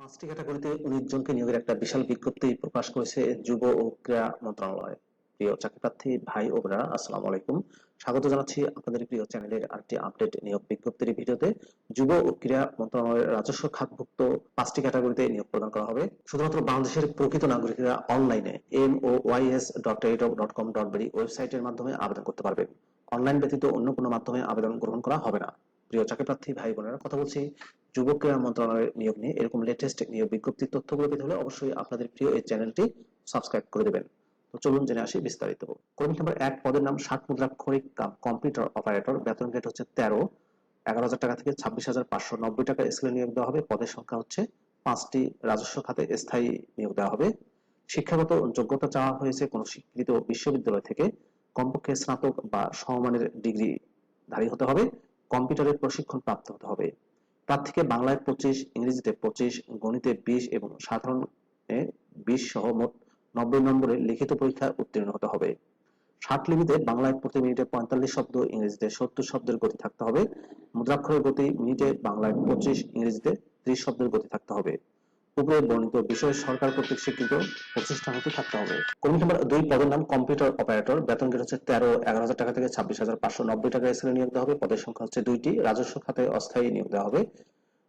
পাঁচটি ক্যাটাগরিতে উনিশ জনকে নিয়োগের একটা বিশাল বিজ্ঞপ্তি প্রকাশ করেছে যুব ও ক্রীড়া মন্ত্রণালয়। প্রিয় চাকরিপ্রার্থী, ভাই ও বোনেরা, আসসালামু আলাইকুম। স্বাগত জানাচ্ছি আপনাদের প্রিয় চ্যানেলের আরেকটি আপডেট নিয়োগ বিজ্ঞপ্তির ভিডিওতে। যুব ও ক্রীড়া মন্ত্রণালয়ের রাজস্ব খাতভুক্ত পাঁচটি ক্যাটাগরিতে নিয়োগ প্রদান করা হবে। শুধুমাত্র বাংলাদেশের প্রকৃত নাগরিকরা অনলাইনে M O Y S dot dot com dot B D ওয়েবসাইটের মাধ্যমে আবেদন করতে পারবেন। অনলাইন ব্যতীত অন্য কোনো মাধ্যমে আবেদন গ্রহণ করা হবে না। প্রিয় চাকরিপ্রার্থী, ভাই বোনেরা, কথা বলছি যুব ক্রীড়া মন্ত্রণালয়ের নিয়োগ নিয়ে, এরকম লেটেস্ট নিয়োগ বিজ্ঞপ্তির তথ্যগুলো পেতে হলে অবশ্যই আপনাদের প্রিয় এই চ্যানেলটি সাবস্ক্রাইব করে দেবেন। তো চলুন জেনে আসি বিস্তারিত। কর্মী নাম্বার এক, পদের নাম ষাট মুদ্রাক্ষরিক কাম কম্পিউটার অপারেটর বেতন গেট হচ্ছে তেরো, এগারো হাজার টাকা থেকে ছাব্বিশ হাজার পাঁচশো নব্বই টাকা স্কেলে নিয়োগ দেওয়া হবে। পদের সংখ্যা হচ্ছে পাঁচটি রাজস্ব খাতে স্থায়ী নিয়োগ দেওয়া হবে। শিক্ষাগত যোগ্যতা চাওয়া হয়েছে কোনো স্বীকৃত বিশ্ববিদ্যালয় থেকে। কমপক্ষে স্নাতক বা সমমানের ডিগ্রি ধারী হতে হবে। কম্পিউটারের প্রশিক্ষণ প্রাপ্ত হতে হবে। প্রার্থীকে বাংলায় পঁচিশ, ইংরেজিতে পঁচিশ, গণিতে বিশ এবং সাধারণ বিশ সহ মোট নব্বই নম্বরে লিখিত পরীক্ষায় উত্তীর্ণ হতে হবে। ষাট লিপিতে বাংলায় প্রতি মিনিটে পঁয়তাল্লিশ শব্দ, ইংরেজিতে সত্তর শব্দের গতি থাকতে হবে। মুদ্রাক্ষরের গতি মিনিটে বাংলায় পঁচিশ, ইংরেজিতে ত্রিশ শব্দের গতি থাকতে হবে। উপরে বর্ণিত বিষয় সরকার কর্তৃক স্বীকৃত প্রতিষ্ঠান হতে থাকতে হবে। কর্মী নম্বর দুই পদের নাম কম্পিউটার অপারেটর বেতন গেট হচ্ছে তেরো, এগারো হাজার টাকা থেকে ছাব্বিশ হাজার পাঁচশো নব্বই টাকা এসএলএ নিয়োগ দেওয়া হবে, পদের সংখ্যা হচ্ছে দুইটি, রাজস্ব খাতে অস্থায়ী নিয়োগ দেওয়া হবে।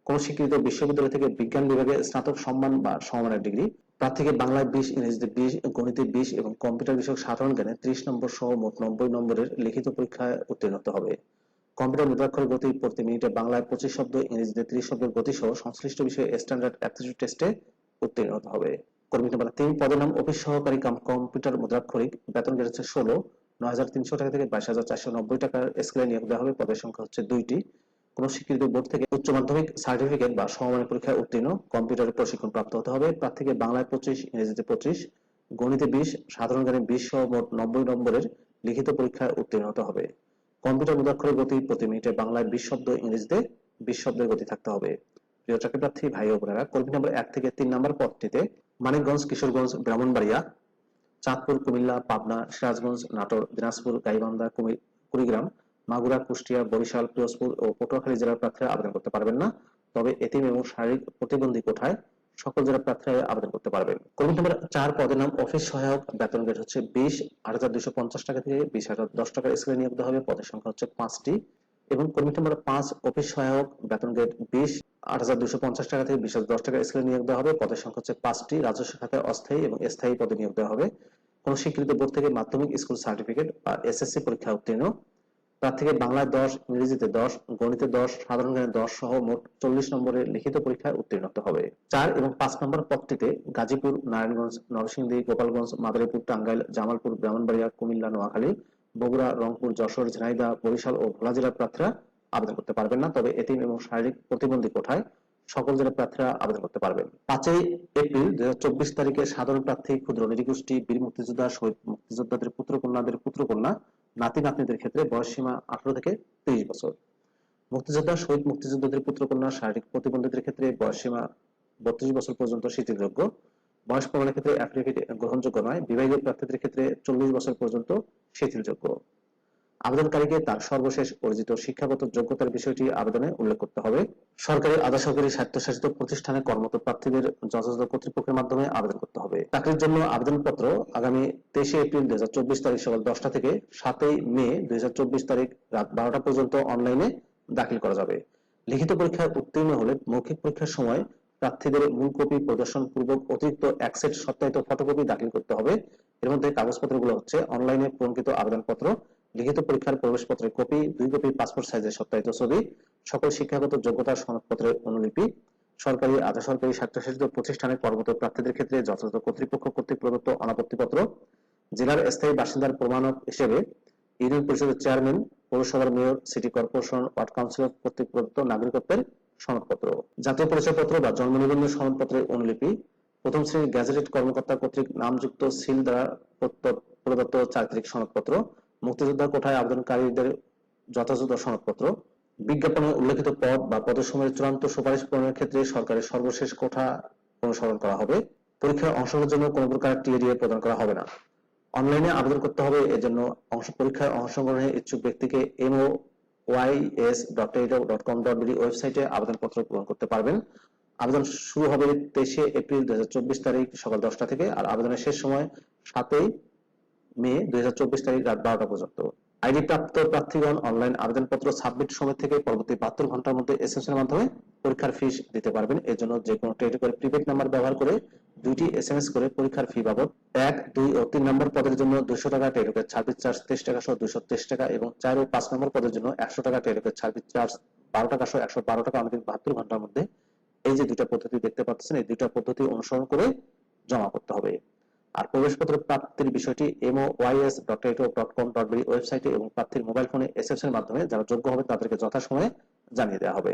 কোন স্বীকৃত বিশ্ববিদ্যালয় থেকে বিজ্ঞান বিভাগে স্নাতক সম্মান বা সমমানের ডিগ্রি, প্রার্থীকে বাংলায় বিশ, ইংরেজিতে বিশ, গণিতে বিশ এবং কম্পিউটার বিষয়ক সাধারণ জ্ঞানে ত্রিশ নম্বর সহ মোট নব্বই নম্বরের লিখিত পরীক্ষায় উত্তীর্ণ হতে হবে। কম্পিউটার মুদ্রাক্ষর গতি প্রতি মিনিটে বাংলায় পঁচিশ শব্দ, ইংরেজিতে ত্রিশ শব্দের গতি সহ সংশ্লিষ্ট বিষয়ে স্ট্যান্ডার্ড অ্যাপটিটিউড টেস্টে উত্তীর্ণ হতে হবে। কর্মী নাম্বার তিন, পদের নাম অফিস সহকারী কাম কম্পিউটার মুদ্রাক্ষরিক। বেতন বেড়েছে ষোলো, নয় হাজার তিনশো টাকা থেকে বাইশ হাজার চারশো নব্বই টাকার স্কেলে নিয়োগ দেওয়া হবে। পদের সংখ্যা হচ্ছে দুইটি। কোন স্বীকৃত বোর্ড থেকে উচ্চ মাধ্যমিক সার্টিফিকেট বা সমমানের পরীক্ষায় উত্তীর্ণ কম্পিউটারের প্রশিক্ষণ প্রাপ্ত হতে হবে। প্রার্থীকে বাংলায় পঁচিশ, ইংরেজিতে পঁচিশ, গণিতে বিশ, সাধারণ জ্ঞানে বিশ সহ মোট নব্বই নম্বরের লিখিত পরীক্ষায় উত্তীর্ণ হতে হবে। কম্পিউটার মুদ্রাক্ষরের গতি প্রতি মিনিটে বাংলায় বিশ শব্দ ইংরেজিতে বিশ শব্দের গতি থাকতে হবে। প্রিয় চাকরি প্রার্থী ভাই ও বোনেরা, কর্মী নম্বর এক থেকে তিন নম্বর পদটিতে মানিকগঞ্জ, কিশোরগঞ্জ, ব্রাহ্মণবাড়িয়া, চাঁদপুর, কুমিল্লা, পাবনা, সিরাজগঞ্জ, নাটোর, দিনাজপুর, গাইবান্ধা কুড়িগ্রাম, মাগুরা, কুষ্টিয়া, বরিশাল, পিরোজপুর ও পটুয়াখালী জেলার প্রার্থীরা আবেদন করতে পারবেন না। তবে এতিম এবং শারীরিক প্রতিবন্ধী কোঠায় সকল জেলার প্রার্থীরা আবেদন করতে পারবেন কর্মী নম্বর চার পদের নাম অফিস সহায়ক, বেতন গেট হচ্ছে বিশ, আট হাজার দুশো পঞ্চাশ টাকা থেকে বিশ হাজার দশ টাকা স্কেলে নিয়োগ হবে, পদের সংখ্যা হচ্ছে পাঁচটি। এবং কর্মী নম্বর পাঁচ, অফিস সহায়ক, বেতন গেট বিশ, আট হাজার দুশো পঞ্চাশ টাকা থেকে বিশ হাজার দশ টাকা স্কেলে নিয়োগ দেওয়া হবে, পদের সংখ্যা হচ্ছে পাঁচটি, রাজস্ব খাতে অস্থায়ী এবং স্থায়ী পদে নিয়োগ দেওয়া হবে। কোন স্বীকৃত বোর্ড থেকে মাধ্যমিক স্কুল সার্টিফিকেট বা এসএসসি পরীক্ষা উত্তীর্ণ প্রার্থীকে বাংলায় দশ, ইংরেজিতে দশ, গণিতে দশ, সাধারণ জ্ঞানে দশ সহ মোট চল্লিশ নম্বরের লিখিত পরীক্ষায় উত্তীর্ণ হতে হবে। চার এবং পাঁচ নম্বর পদটিতে গাজীপুর, নারায়ণগঞ্জ, নরসিংদী, গোপালগঞ্জ, মাদারীপুর, টাঙ্গাইল, জামালপুর, ব্রাহ্মণবাড়িয়া, কুমিল্লা, নোয়াখালী, বগুড়া, রংপুর, যশোর, ঝিনাইদহ, বরিশাল ও ভোলা জেলার প্রার্থীরা আবেদন করতে পারবেন না। তবে এতিম এবং শারীরিক প্রতিবন্ধী কোঠায় সকল জেলার প্রার্থীরা আবেদন করতে পারবেন। পাঁচই এপ্রিল দুই চব্বিশ তারিখে সাধারণ প্রার্থী ক্ষুদ্র নৃগোষ্ঠী বীর মুক্তিযোদ্ধা, শহীদ মুক্তিযোদ্ধাদের পুত্র কন্যাদের পুত্র কন্যা নাতি নাতনিদের ক্ষেত্রে বয়স সীমা আঠারো থেকে তেইশ বছর। মুক্তিযোদ্ধা, শহীদ মুক্তিযোদ্ধাদের পুত্রকন্যা, শারীরিক প্রতিবন্ধীদের ক্ষেত্রে বয়স সীমা বত্রিশ বছর পর্যন্ত শিথিলযোগ্য বয়স প্রমাণের ক্ষেত্রে অ্যাফিডেভিট গ্রহণযোগ্য নয়। বিবাহিত প্রার্থীদের ক্ষেত্রে চল্লিশ বছর পর্যন্ত শিথিলযোগ্য আবেদনকারীকে তার সর্বশেষ অর্জিত শিক্ষাগত যোগ্যতার বিষয়টি আবেদনে উল্লেখ করতে হবে। সরকারি আধা সরকারি স্বায়ত্তশাসিত প্রতিষ্ঠানে কর্মরত প্রার্থীদের যথাযথ কর্তৃপক্ষের মাধ্যমে আবেদন করতে হবে। চাকরির জন্য আবেদনপত্র আগামী তেইশে এপ্রিল দুই হাজার চব্বিশ তারিখ সকাল দশটা থেকে সাতই মে দুই হাজার চব্বিশ তারিখ রাত বারোটা পর্যন্ত অনলাইনে দাখিল করা যাবে। লিখিত পরীক্ষায় উত্তীর্ণ হলে মৌখিক পরীক্ষার সময় প্রার্থীদের মূল কপি প্রদর্শন পূর্বক অতিরিক্ত এক সেট সত্যায়িত ফটোকপি দাখিল করতে হবে। এর মধ্যে কাগজপত্রগুলো হচ্ছে অনলাইনে পূরণকৃত আবেদনপত্র লিখিত পরীক্ষার প্রবেশপত্রের কপি, দুই কপি পাসপোর্ট সাইজের সত্যায়িত ছবি, সকল শিক্ষাগত যোগ্যতার সনদপত্রের অনুলিপি, সরকারি আধা সরকারি স্বায়ত্তশাসিত প্রতিষ্ঠানে কর্মরত প্রার্থীদের ক্ষেত্রে যথাযথ কর্তৃপক্ষ কর্তৃক প্রদত্ত অনাপত্তিপত্র, জেলার স্থায়ী বাসিন্দার প্রমাণক হিসেবে ইউনিয়ন পরিষদের চেয়ারম্যান, পৌরসভার mayor, city corporation, ward councillor কর্তৃক প্রদত্ত নাগরিকত্বের সনদপত্র। জাতীয় পরিচয়পত্র বা জন্ম নিবন্ধন সনদপত্রের অনুলিপি, প্রথম শ্রেণির গ্যাজেটেড কর্মকর্তা কর্তৃক নামযুক্ত সিল দ্বারা প্রদত্ত চারিত্রিক সনদপত্র মুক্তিযোদ্ধা কোঠায় আবেদনকারীদের যথাযথ সনদপত্র, বিজ্ঞাপনে উল্লেখিত পদ বা পদসমূহের চূড়ান্ত সুপারিশ পূরণের ক্ষেত্রে সরকারের সর্বশেষ কোঠা অনুসরণ করা হবে। পরীক্ষায় অংশগ্রহণের জন্য কোনো প্রকার টিএডিএ প্রদান করা হবে না। অনলাইনে আবেদন করতে হবে, এজন্য অংশ পরীক্ষায় অংশগ্রহণে ইচ্ছুক ব্যক্তিকে M O Y S dot dot com dot B D ওয়েবসাইটে আবেদনপত্র পূরণ করতে পারবেন। আবেদন শুরু হবে তেইশে এপ্রিল দুই হাজার চব্বিশ তারিখ সকাল দশটা থেকে, আর আবেদনের শেষ সময় সাতই মে দুই তারিখ রাত বারোটা পর্যন্ত। আইডি প্রাপ্ত প্রার্থীগণ অনলাইন আবেদনপত্র সাবমিট সময় থেকে পরবর্তী বাহাত্তর ঘণ্টার মধ্যে এসএমএস এর মাধ্যমে পরীক্ষার ফিস দিতে পারবেন। এর জন্য যে কোনো টেলিটকের প্রিপেড নাম্বার ব্যবহার করে দুইটি এসএমএস করে পরীক্ষার ফি বাবদ এক, দুই ও তিন নম্বর পদের জন্য দুশো টাকা টেলিটকের সার্ভিস চার্জ তেইশ টাকা সহ দুশো তেইশ টাকা এবং চার ও পাঁচ নম্বর পদের জন্য একশো টাকা টেলিটকের সার্ভিস চার্জ বারো টাকা সহ একশো বারো টাকা আমাদের বাহাত্তর ঘণ্টার মধ্যে এই যে দুইটা পদ্ধতি দেখতে পাচ্ছেন, এই দুইটা পদ্ধতি অনুসরণ করে জমা করতে হবে। আর প্রবেশপত্র প্রাপ্তির বিষয়টি M O Y S dot dot com dot B D ওয়েবসাইটে এবং প্রার্থীর মোবাইল ফোনে এসএমএস এর মাধ্যমে যারা যোগ্য হবে তাদেরকে যথাসময়ে জানিয়ে দেওয়া হবে।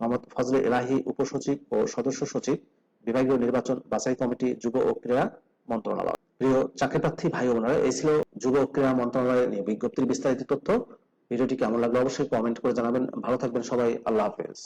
মোহাম্মদ ফজলে এলাহি উপসচিব ও সদস্য সচিব, বিভাগীয় নির্বাচন বাছাই কমিটি, যুব ও ক্রীড়া মন্ত্রণালয়। প্রিয় চাকরি প্রার্থী ভাই বোনেরা, এই ছিল যুব ও ক্রীড়া মন্ত্রণালয়ের নিয়ে বিজ্ঞপ্তির বিস্তারিত তথ্য। ভিডিওটি কেমন লাগল অবশ্যই কমেন্ট করে জানাবেন। ভালো থাকবেন সবাই, আল্লাহ হাফেজ।